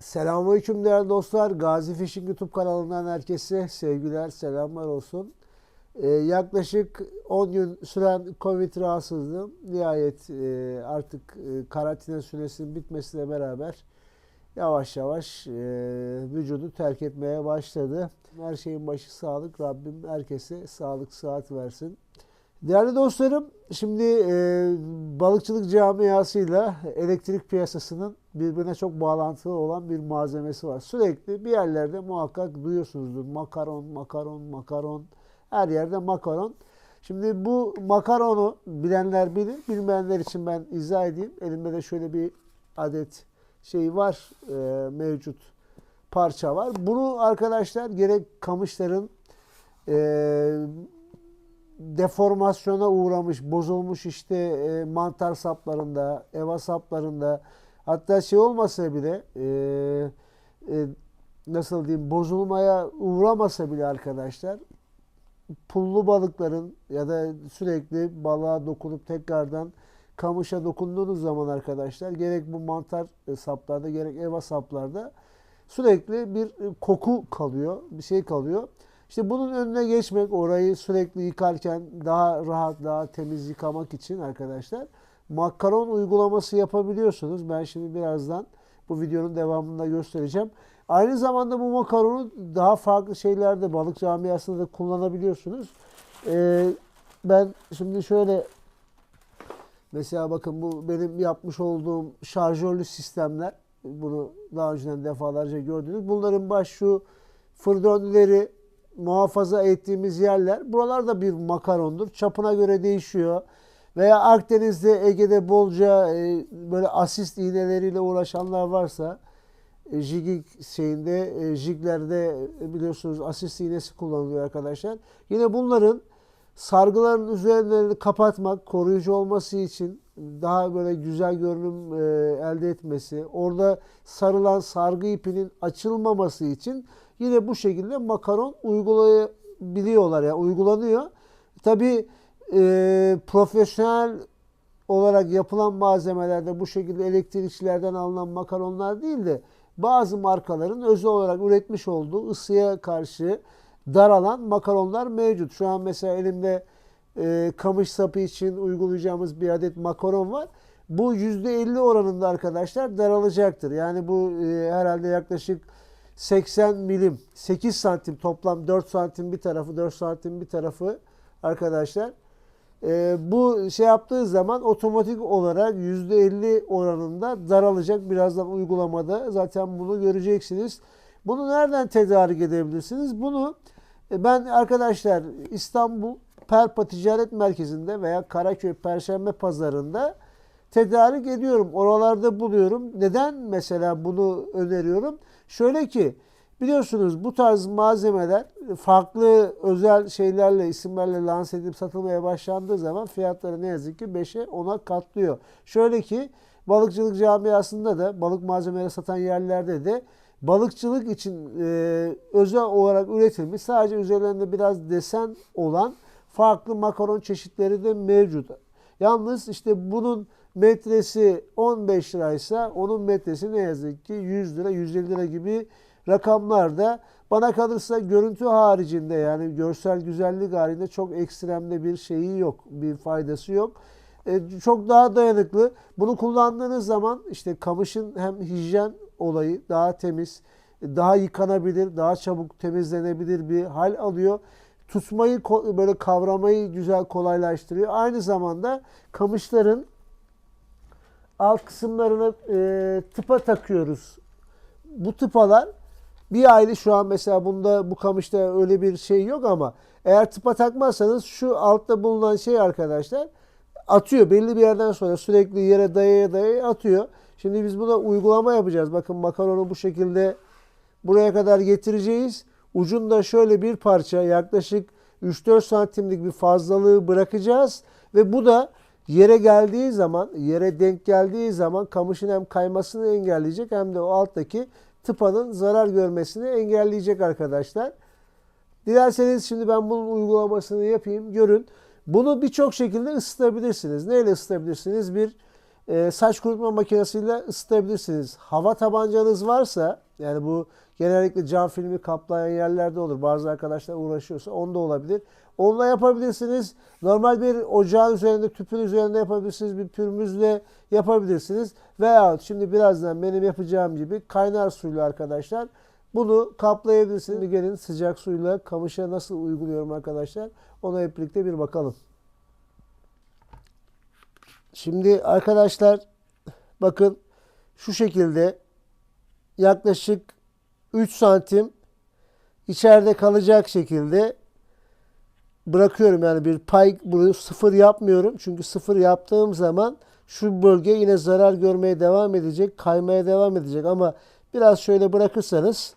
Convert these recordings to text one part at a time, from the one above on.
Selamünaleyküm değerli dostlar. Gazi Fishing YouTube kanalından herkese sevgiler, selamlar olsun. Ee, yaklaşık 10 gün süren Covid rahatsızlığım nihayet e, artık e, karantina süresinin bitmesiyle beraber yavaş yavaş e, vücudu terk etmeye başladı. Her şeyin başı sağlık. Rabbim herkese sağlık, sıhhat versin. Değerli dostlarım, şimdi e, balıkçılık camiasıyla elektrik piyasasının birbirine çok bağlantılı olan bir malzemesi var. Sürekli bir yerlerde muhakkak duyuyorsunuzdur. Makaron, makaron, makaron. Her yerde makaron. Şimdi bu makaronu bilenler bilir, bilmeyenler için ben izah edeyim. Elimde de şöyle bir adet şey var, e, mevcut parça var. Bunu arkadaşlar gerek kamışların e, deformasyona uğramış, bozulmuş işte e, mantar saplarında, eva saplarında hatta şey olmasa bile e, e, nasıl diyeyim bozulmaya uğramasa bile arkadaşlar pullu balıkların ya da sürekli balığa dokunup tekrardan kamışa dokunduğunuz zaman arkadaşlar gerek bu mantar saplarda gerek eva saplarda sürekli bir koku kalıyor, bir şey kalıyor. İşte bunun önüne geçmek, orayı sürekli yıkarken daha rahat, daha temiz yıkamak için arkadaşlar makaron uygulaması yapabiliyorsunuz. Ben şimdi birazdan bu videonun devamında göstereceğim. Aynı zamanda bu makaronu daha farklı şeylerde balık camiasında da kullanabiliyorsunuz. Ee, ben şimdi şöyle mesela bakın bu benim yapmış olduğum şarjörlü sistemler. Bunu daha önceden defalarca gördünüz. Bunların baş şu fırdönleri muhafaza ettiğimiz yerler. Buralar da bir makarondur. Çapına göre değişiyor. Veya Akdeniz'de, Ege'de bolca e, böyle asist iğneleriyle uğraşanlar varsa e, jigik şeyinde, e, jiglerde e, biliyorsunuz asist iğnesi kullanılıyor arkadaşlar. Yine bunların sargıların üzerlerini kapatmak, koruyucu olması için daha böyle güzel görünüm e, elde etmesi, orada sarılan sargı ipinin açılmaması için yine bu şekilde makaron uygulayabiliyorlar yani uygulanıyor. Tabi e, profesyonel olarak yapılan malzemelerde bu şekilde elektrikçilerden alınan makaronlar değil de bazı markaların özel olarak üretmiş olduğu ısıya karşı daralan makaronlar mevcut. Şu an mesela elimde e, kamış sapı için uygulayacağımız bir adet makaron var. Bu %50 oranında arkadaşlar daralacaktır. Yani bu e, herhalde yaklaşık 80 milim 8 santim toplam 4 santim bir tarafı 4 santim bir tarafı arkadaşlar. E, bu şey yaptığı zaman otomatik olarak %50 oranında daralacak. Birazdan uygulamada zaten bunu göreceksiniz. Bunu nereden tedarik edebilirsiniz? Bunu e, ben arkadaşlar İstanbul Perpa Ticaret Merkezi'nde veya Karaköy Perşembe Pazarı'nda tedarik ediyorum. Oralarda buluyorum. Neden mesela bunu öneriyorum? Şöyle ki biliyorsunuz bu tarz malzemeler farklı özel şeylerle, isimlerle lanse edip satılmaya başlandığı zaman fiyatları ne yazık ki 5'e 10'a katlıyor. Şöyle ki balıkçılık camiasında da balık malzemeleri satan yerlerde de balıkçılık için e, özel olarak üretilmiş sadece üzerlerinde biraz desen olan farklı makaron çeşitleri de mevcut. Yalnız işte bunun metresi 15 liraysa onun metresi ne yazık ki 100 lira 150 lira gibi rakamlarda bana kalırsa görüntü haricinde yani görsel güzellik haricinde çok ekstremde bir şeyi yok. Bir faydası yok. E, çok daha dayanıklı. Bunu kullandığınız zaman işte kamışın hem hijyen olayı daha temiz, daha yıkanabilir, daha çabuk temizlenebilir bir hal alıyor. Tutmayı böyle kavramayı güzel kolaylaştırıyor. Aynı zamanda kamışların alt kısımlarını e, tıpa takıyoruz. Bu tıpalar bir aile şu an mesela bunda bu kamışta öyle bir şey yok ama eğer tıpa takmazsanız şu altta bulunan şey arkadaşlar atıyor. Belli bir yerden sonra sürekli yere dayaya dayaya atıyor. Şimdi biz buna uygulama yapacağız. Bakın makaronu bu şekilde buraya kadar getireceğiz. Ucunda şöyle bir parça yaklaşık 3-4 santimlik bir fazlalığı bırakacağız. Ve bu da yere geldiği zaman, yere denk geldiği zaman kamışın hem kaymasını engelleyecek hem de o alttaki tıpanın zarar görmesini engelleyecek arkadaşlar. Dilerseniz şimdi ben bunun uygulamasını yapayım. Görün. Bunu birçok şekilde ısıtabilirsiniz. Neyle ısıtabilirsiniz? Bir e, saç kurutma makinesiyle ısıtabilirsiniz. Hava tabancanız varsa yani bu genellikle cam filmi kaplayan yerlerde olur. Bazı arkadaşlar uğraşıyorsa onda olabilir. Onunla yapabilirsiniz. Normal bir ocağın üzerinde, tüpün üzerinde yapabilirsiniz. Bir pürmüzle yapabilirsiniz. Veya şimdi birazdan benim yapacağım gibi kaynar suyla arkadaşlar bunu kaplayabilirsiniz. Gelin sıcak suyla kamışa nasıl uyguluyorum arkadaşlar. Ona hep birlikte bir bakalım. Şimdi arkadaşlar bakın şu şekilde yaklaşık 3 santim içeride kalacak şekilde bırakıyorum yani bir pay bunu sıfır yapmıyorum. Çünkü sıfır yaptığım zaman şu bölge yine zarar görmeye devam edecek, kaymaya devam edecek ama biraz şöyle bırakırsanız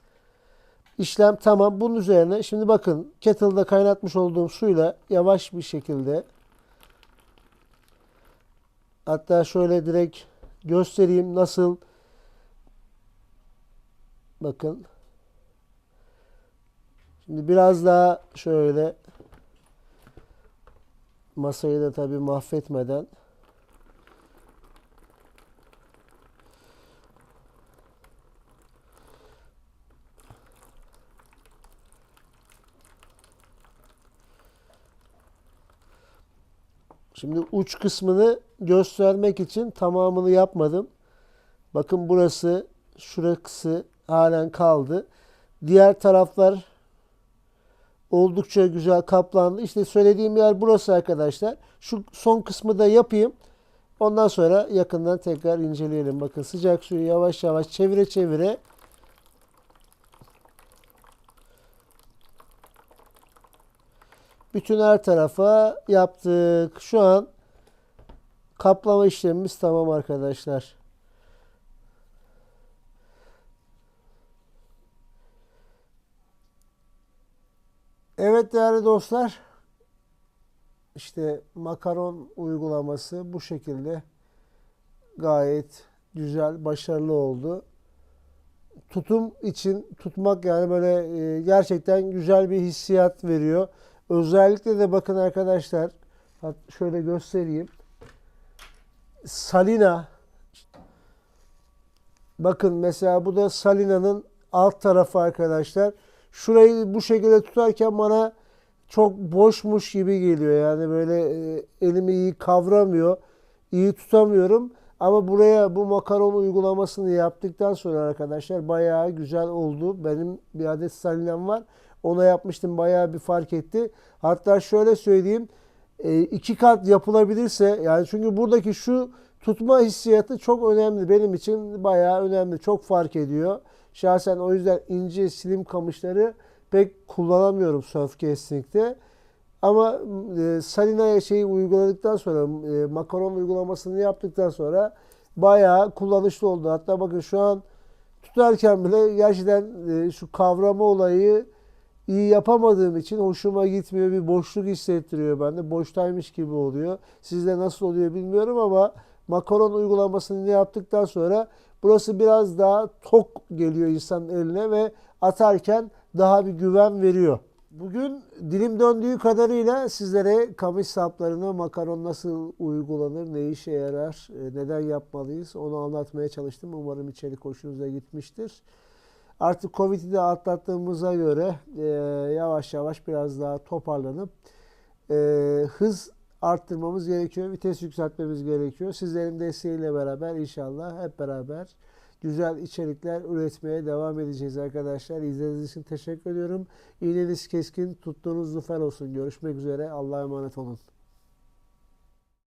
işlem tamam. Bunun üzerine şimdi bakın kettle'da kaynatmış olduğum suyla yavaş bir şekilde hatta şöyle direkt göstereyim nasıl. Bakın. Şimdi biraz daha şöyle masayı da tabii mahvetmeden. Şimdi uç kısmını göstermek için tamamını yapmadım. Bakın burası, şurası halen kaldı. Diğer taraflar oldukça güzel kaplandı. İşte söylediğim yer burası arkadaşlar. Şu son kısmı da yapayım. Ondan sonra yakından tekrar inceleyelim. Bakın sıcak suyu yavaş yavaş çevire çevire bütün her tarafa yaptık. Şu an kaplama işlemimiz tamam arkadaşlar. Evet değerli dostlar. İşte makaron uygulaması bu şekilde gayet güzel, başarılı oldu. Tutum için tutmak yani böyle e, gerçekten güzel bir hissiyat veriyor. Özellikle de bakın arkadaşlar şöyle göstereyim. Salina bakın mesela bu da Salina'nın alt tarafı arkadaşlar. Şurayı bu şekilde tutarken bana çok boşmuş gibi geliyor. Yani böyle e, elimi iyi kavramıyor. iyi tutamıyorum. Ama buraya bu makaron uygulamasını yaptıktan sonra arkadaşlar bayağı güzel oldu. Benim bir adet salinam var. Ona yapmıştım bayağı bir fark etti. Hatta şöyle söyleyeyim e, iki kat yapılabilirse yani çünkü buradaki şu tutma hissiyatı çok önemli. Benim için bayağı önemli. Çok fark ediyor. Şahsen o yüzden ince slim kamışları pek kullanamıyorum Surfcasting'de. Ama e, Salina'ya şeyi uyguladıktan sonra e, makaron uygulamasını yaptıktan sonra bayağı kullanışlı oldu. Hatta bakın şu an tutarken bile gerçekten e, şu kavrama olayı iyi yapamadığım için hoşuma gitmiyor. Bir boşluk hissettiriyor bende. Boştaymış gibi oluyor. Sizde nasıl oluyor bilmiyorum ama makaron uygulamasını yaptıktan sonra burası biraz daha tok geliyor insanın eline ve atarken daha bir güven veriyor. Bugün dilim döndüğü kadarıyla sizlere kamış saplarına makaron nasıl uygulanır, ne işe yarar, e, neden yapmalıyız onu anlatmaya çalıştım. Umarım içerik hoşunuza gitmiştir. Artık Covid'i de atlattığımıza göre e, yavaş yavaş biraz daha toparlanıp e, hız arttırmamız gerekiyor. Vites yükseltmemiz gerekiyor. Sizlerin desteğiyle beraber inşallah hep beraber güzel içerikler üretmeye devam edeceğiz arkadaşlar. İzlediğiniz için teşekkür ediyorum. İğneniz keskin, tuttuğunuz zafer olsun. Görüşmek üzere. Allah'a emanet olun.